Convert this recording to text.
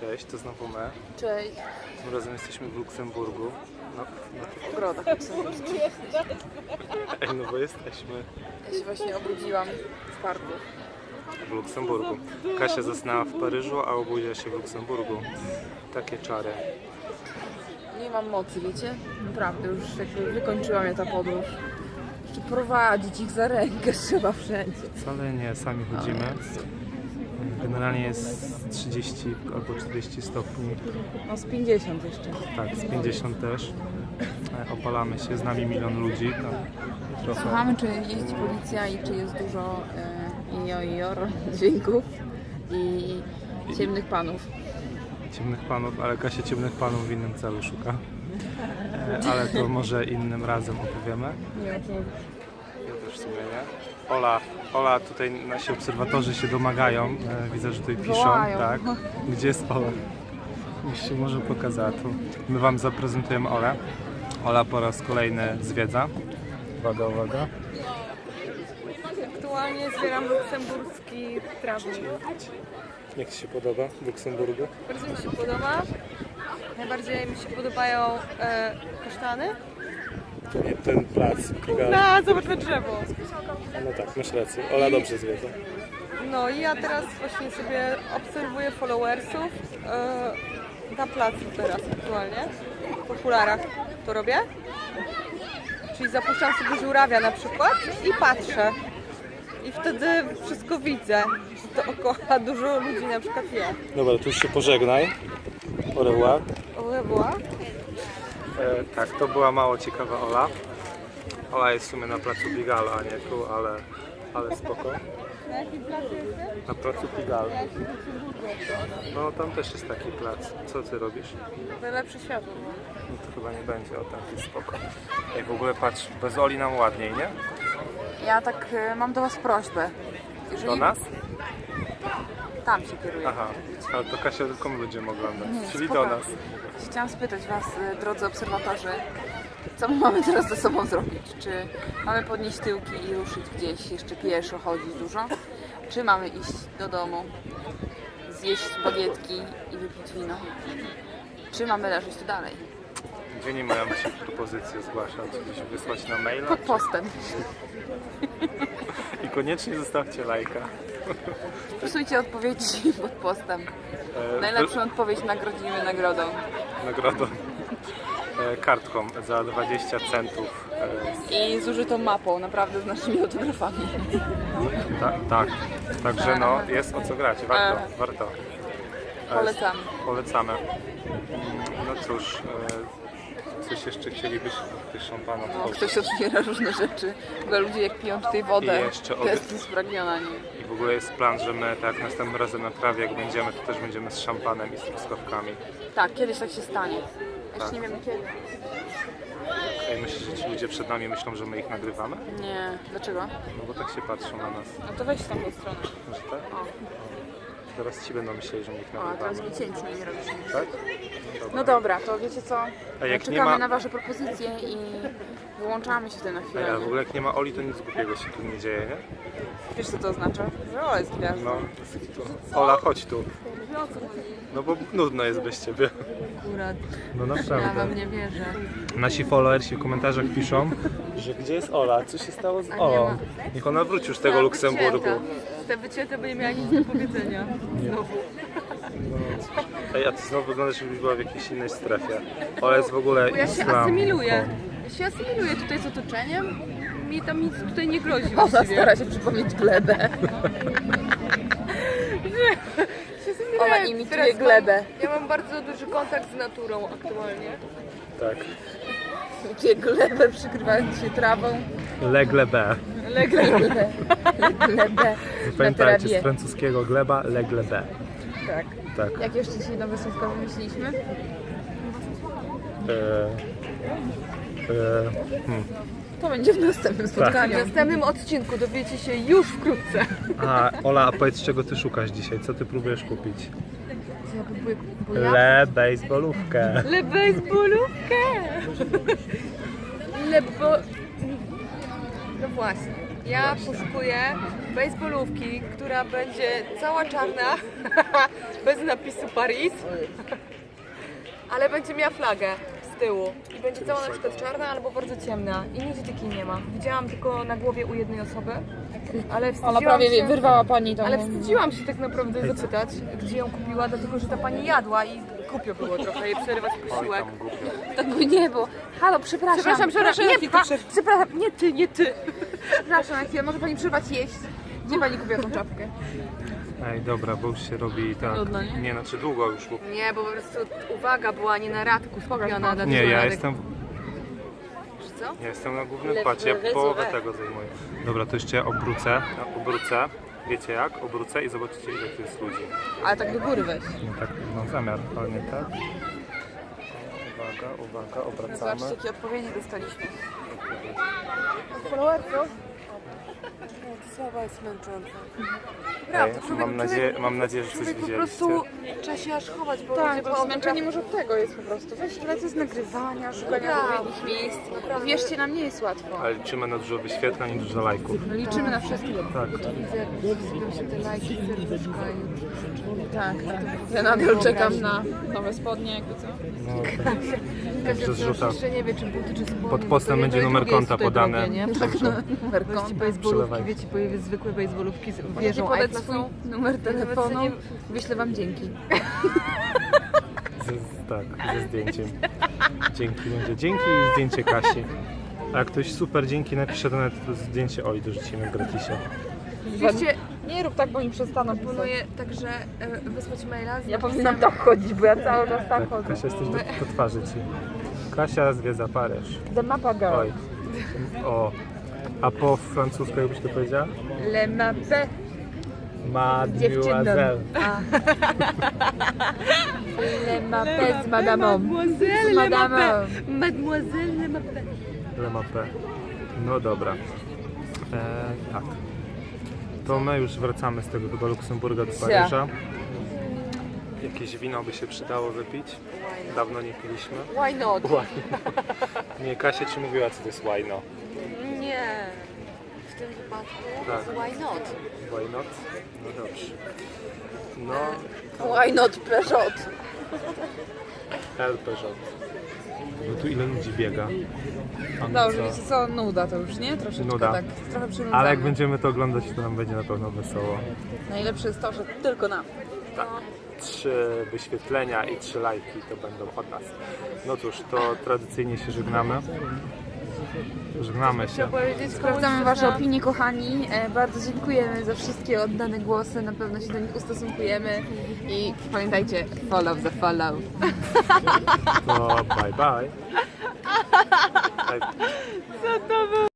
Cześć, to znowu my. Cześć. Tym razem jesteśmy w Luksemburgu. No, no, Ogrodach luksemburskich. ej, no bo jesteśmy Ja się właśnie obrudziłam w parku. w Luksemburgu. Kasia zasnęła w Paryżu, a obudziła się w Luksemburgu. Takie czary. Nie mam mocy, wiecie? Naprawdę, już jakby wykończyła mnie ta podróż. Jeszcze prowadzić ich za rękę trzeba wszędzie. Wcale nie, sami chodzimy. Generalnie jest 30 albo 40 stopni. No z 50 jeszcze. Tak, z 50 też. E, Opalamy się, z nami milion ludzi. Tam trochę. Słuchamy, czy jeździ policja i czy jest dużo e, ijo dźwięków i ciemnych panów. ciemnych panów, ale Kasia ciemnych panów w innym celu szuka. E, Ale to może innym razem opowiemy. Nie, nie. W sumie nie. Ola, Ola, tutaj nasi obserwatorzy się domagają. E, widzę, że tutaj piszą. Wołają. Tak. Gdzie jest Ola? Już się może pokazała tu. My Wam zaprezentujemy Olę. Ola po raz kolejny zwiedza. Uwaga, uwaga. Aktualnie zbieram luksemburski trawnik. Jak Ci się podoba w Luksemburgu? Bardzo mi się podoba. Najbardziej mi się podobają e, kasztany. To nie ten plac. Na, zobacz na drzewo. No tak, masz rację. Ola dobrze zwiedza. No i ja teraz właśnie sobie obserwuję followersów e, na placu teraz aktualnie. W okularach to robię. Czyli zapuszczam sobie żurawia na przykład i patrzę. I wtedy wszystko widzę. Dookoła dużo ludzi na przykład je. Dobra, tu już się pożegnaj. Au revoir. O, była. E, tak, to była mało ciekawa Ola. Ola jest w sumie na placu Pigalle, a nie tu, ale, ale spoko. Na jakim placu jesteś? Na placu Pigalle. No tam też jest taki plac. Co ty robisz? Najlepsze światło. No to chyba nie będzie, o tam jest spoko. Ej, w ogóle patrz, bez Oli nam ładniej, nie? Ja tak e, mam do Was prośbę. Jeżeli Do nas? Tam się kieruję. Aha, ale to Kasia tylko my będziemy oglądać, Nie, czyli spoko. do nas. Chciałam spytać Was, e, drodzy obserwatorzy, co my mamy teraz ze sobą zrobić? Czy mamy podnieść tyłki i ruszyć gdzieś, jeszcze pieszo chodzić dużo? Czy mamy iść do domu, zjeść bagietki i wypić wino? Czy mamy leżeć tu dalej? Gdzie nie mają się propozycje zgłaszać, gdzieś wysłać na maila Pod postem. i koniecznie zostawcie lajka. Wpisujcie odpowiedzi pod postem. E, Najlepszą odpowiedź nagrodzimy nagrodą. nagrodą e, kartką za 20 centów. E, I zużytą mapą, naprawdę z naszymi autografami. ta, tak, także no jest o co grać, warto, warto. E, Polecamy. Polecamy. Mm, No cóż, e, coś jeszcze chcielibyśmy tych szampanów. No, ktoś otwiera różne rzeczy. W ogóle ludzie jak piją tutaj wodę, I jeszcze to jest spragniona nim. I w ogóle jest plan, że my tak następnym razem na trawie jak będziemy, to też będziemy z szampanem i z truskawkami. Tak, kiedyś tak się stanie. Jeszcze Tak. nie wiemy kiedy. Ej, myślisz, że ci ludzie przed nami myślą, że my ich nagrywamy? Nie, dlaczego? No bo tak się patrzą na nas. No to weź tam tą stronę. Że tak? O, Teraz ci będą myśleli, że my ich o a teraz nagrywamy. wycięć nie robisz. Tak? No dobra, to wiecie co? A jak nie Czekamy ma- na wasze propozycje i wyłączamy się tutaj na Ej, chwilę. ale w ogóle jak nie ma Oli, to nic głupiego się tu nie dzieje, nie? Wiesz co to oznacza? Że Ola jest gwiazdą. No. Ola, chodź tu. No bo nudno jest bez ciebie. Akurat. No Ja naprawdę. wam nie wierzę. Nasi followersi w komentarzach piszą, że gdzie jest Ola? Co się stało z Olą? Niech ona wróci już z tego Luksemburgu. Te wycięte by nie miała nic do powiedzenia. Znowu. Ej, a ty znowu wyglądasz jakbyś była w jakiejś innej strefie. Ola jest w ogóle Bo ja się islam. asymiluję. Ja się asymiluję tutaj z otoczeniem. Mi tam nic tutaj nie grozi Ola właściwie. stara się przypomnieć glebę. Się asymiluję. Ola imituje Teraz mam- glebę. Ja mam bardzo duży kontakt z naturą aktualnie. Tak. Gdzie glebę przykrywając się trawą. Legle B. Legle. Glebę. Glebę. Pamiętajcie, z francuskiego gleba, legle B. Tak. Tak. Jak jeszcze dzisiaj nowe słówka wymyśliliśmy? E, e, hmm. To będzie w następnym W spotkaniu. następnym odcinku dowiecie się już wkrótce. A Ola, a powiedz czego ty szukasz dzisiaj? Co ty próbujesz kupić? Co ja próbuję. Le baseballówkę. Le baseballówkę! Le bo... No właśnie. Ja poszukuję baseballówki, która będzie cała czarna, bez napisu Paris, ale będzie miała flagę z tyłu. I będzie cała na przykład czarna albo bardzo ciemna. I nigdzie takiej nie ma. Widziałam tylko na głowie u jednej osoby, ale wstydziłam się... wyrwała pani tą... Ale wstydziłam się tak naprawdę zapytać, gdzie ją kupiła, dlatego że ta pani jadła i głupio było trochę jej przerywać posiłek. Tak by nie było. Halo, przepraszam. Przepraszam, przepraszam, Nie, pa, prze- przepraszam, nie ty, nie ty. Przepraszam na chwilę, może pani przerwać jeść? Gdzie pani kupiła tą czapkę? Ej, dobra, bo już się robi tak. Nudno, nie? Nie, znaczy długo już. Bo... Nie, bo po prostu uwaga była nie na radku skupiona. dlatego Nie, ja Radek- jestem, Co? ja jestem na głównym pacie, ja połowę tego zajmuję. Dobra, to jeszcze obrócę, obrócę. Wiecie jak? Obrócę i zobaczycie ile tu jest ludzi. Ale tak do góry weź. Nie tak, no zamiar, nie tak. Uwaga, uwaga, obracamy. Zobaczcie, jakie odpowiedzi dostaliśmy. Słaba jest męcząca. Ej, mam, nadzieję, mam nadzieję, że coś Człowiek po widzieliście. prostu trzeba się aż chować, bo Tak, po zmęczenie może od tego jest po prostu. Weź to jest nagrywania, szukania odpowiednich miejsc. Naprawdę. Wierzcie, nam nie jest łatwo. Ale liczymy na dużo wyświetleń i dużo lajków. Liczymy na wszystko. Tak. Widzę, się te lajki, serduszka i... Tak, tak. Ja nadal czekam na nowe spodnie, jakby co. No, jeszcze nie wie, czy buty, czy spodnie. Pod bo postem będzie numer konta podane. nie? Tak, no, numer Konta. baseballówki, wiecie, bo zwykłe baseballówki z- a podać swój numer telefonu. nie- Wyślę wam dzięki. ze, tak, ze zdjęciem. Dzięki będzie. Dzięki i zdjęcie Kasi. A jak ktoś super dzięki napisze, to nawet to zdjęcie Oj dorzucimy gratisie. Wiecie, Nie rób tak, bo mi przestaną pisać. proponuję także e, wysłać maila z Ja napisem- powinnam tak chodzić, bo ja cały czas tak Tak, chodzę. Kasia, jesteś do, do twarzy ci. Kasia zwiedza Paryż. The Mapa Girl. Oj. O. A po francusku jakbyś to powiedziała? Le Mapę. Mademoiselle. Le Mapę z madamą. Mademoiselle, madamą. Mademoiselle Le Mapé. Le Mappe. No dobra. E, tak. To my już wracamy z tego chyba Luksemburga do Paryża. Jakieś wino by się przydało wypić. Dawno nie piliśmy. Why not? Wino. Nie, Kasia ci mówiła, co to jest wino. Nie. W tym wypadku Tak. why not? Why not? No dobrze. No, Why not Peugeot? El Peugeot. No tu ile ludzi biega. A my Dobrze, co? wiecie co, nuda to już, nie? Troszeczkę Nuda. tak, trochę przynudzamy. Ale jak będziemy to oglądać, to nam będzie na pewno wesoło. Najlepsze jest to, że tylko nam. Tak. Trzy wyświetlenia i trzy lajki to będą od nas. No cóż, to tradycyjnie się żegnamy. Żegnamy się. Sprawdzamy Wasze opinie, kochani. E, bardzo dziękujemy za wszystkie oddane głosy. Na pewno się do nich ustosunkujemy. I pamiętajcie, follow the follow. To bye bye. bye.